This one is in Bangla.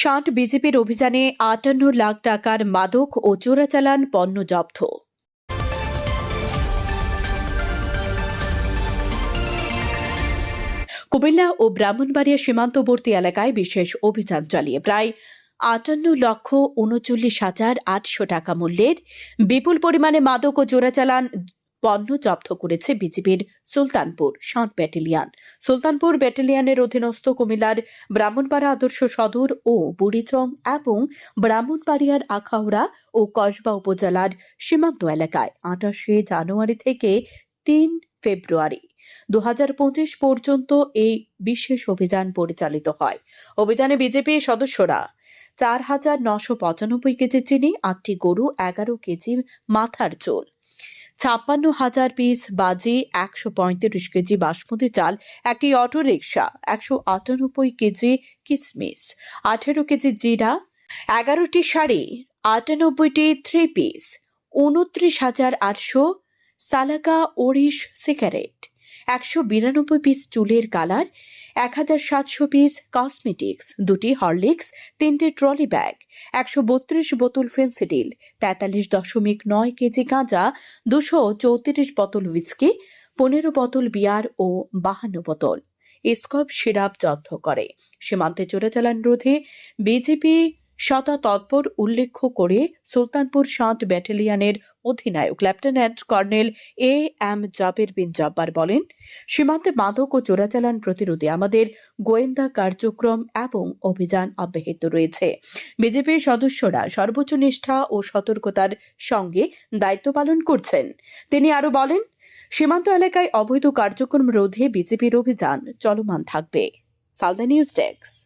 ষাট বিজেপির অভিযানে আটান্ন লাখ টাকার মাদক ও চোরাচালান পণ্য জব্দ। কুমিল্লা ও ব্রাহ্মণবাড়িয়া সীমান্তবর্তী এলাকায় বিশেষ অভিযান চালিয়ে প্রায় আটান্ন লক্ষ উনচল্লিশ হাজার আটশো টাকা মূল্যের বিপুল পরিমাণে মাদক ও চোরাচালান পণ্য জব্দ করেছে বিজেপির সুলতানপুর ষাট ব্যাটালিয়ন। সুলতানপুর ব্যাটালিয়নের অধীনস্থ কুমিল্লার ব্রাহ্মণপাড়া আদর্শ সদর ও বুড়িচং এবং ব্রাহ্মণবাড়িয়ার আখাউড়া ও কসবা উপজেলার সীমান্ত এলাকায় আঠাশে জানুয়ারি থেকে তিন ফেব্রুয়ারি দু হাজার পঁচিশ পর্যন্ত এই বিশেষ অভিযান পরিচালিত হয়। অভিযানে বিজেপি সদস্যরা চার হাজার নশো পঁচানব্বই কেজি চিনি, আটটি গরু, এগারো কেজি মাথার চুল। ছাপ্পান্ন হাজার পিস বাজে একশো পঁয়ত্রিশ কেজি বাসমতি চাল, একটি অটো রিক্সা একশো আটানব্বই কেজি কিসমিস, আঠেরো কেজি জিরা, এগারোটি শাড়ি, আটানব্বইটি থ্রি পিস উনত্রিশ হাজার আটশো সালাকা ওড়িশ সিগারেট একশো বিরানব্বই পিস চুলের কালার এক হাজার সাতশো পিস কসমেটিক্স দুটি হরলিক্স তিনটে ট্রলি ব্যাগ একশো বত্রিশ বোতল ফেন্সিডিল তেতাল্লিশ দশমিক নয় কেজি গাঁজা, দুশো চৌত্রিশ বোতল হুইস্কি পনেরো বোতল বিয়ার ও বাহান্ন বোতল। ইস্কপ সিরাপ জব্দ করে। সীমান্তে চোরাচালান রোধে। বিজেপি শতা তৎপর উল্লেখ করে সুলতানপুর সাত ব্যাটালিয়নের অধিনায়ক lieutenant colonel A M Jaber bin Jabbar বলেন, সীমান্তে মাদক ও চোরাচালান প্রতিরোধে আমাদের গোয়েন্দা কার্যক্রম এবং অভিযান অব্যাহত রয়েছে। বিজেপির সদস্যরা সর্বোচ্চ নিষ্ঠা ও সতর্কতার সঙ্গে দায়িত্ব পালন করছেন। তিনি আরও বলেন, সীমান্ত এলাকায় অবৈধ কার্যক্রম রোধে বিজেপির অভিযান চলমান থাকবে। Salda news desk.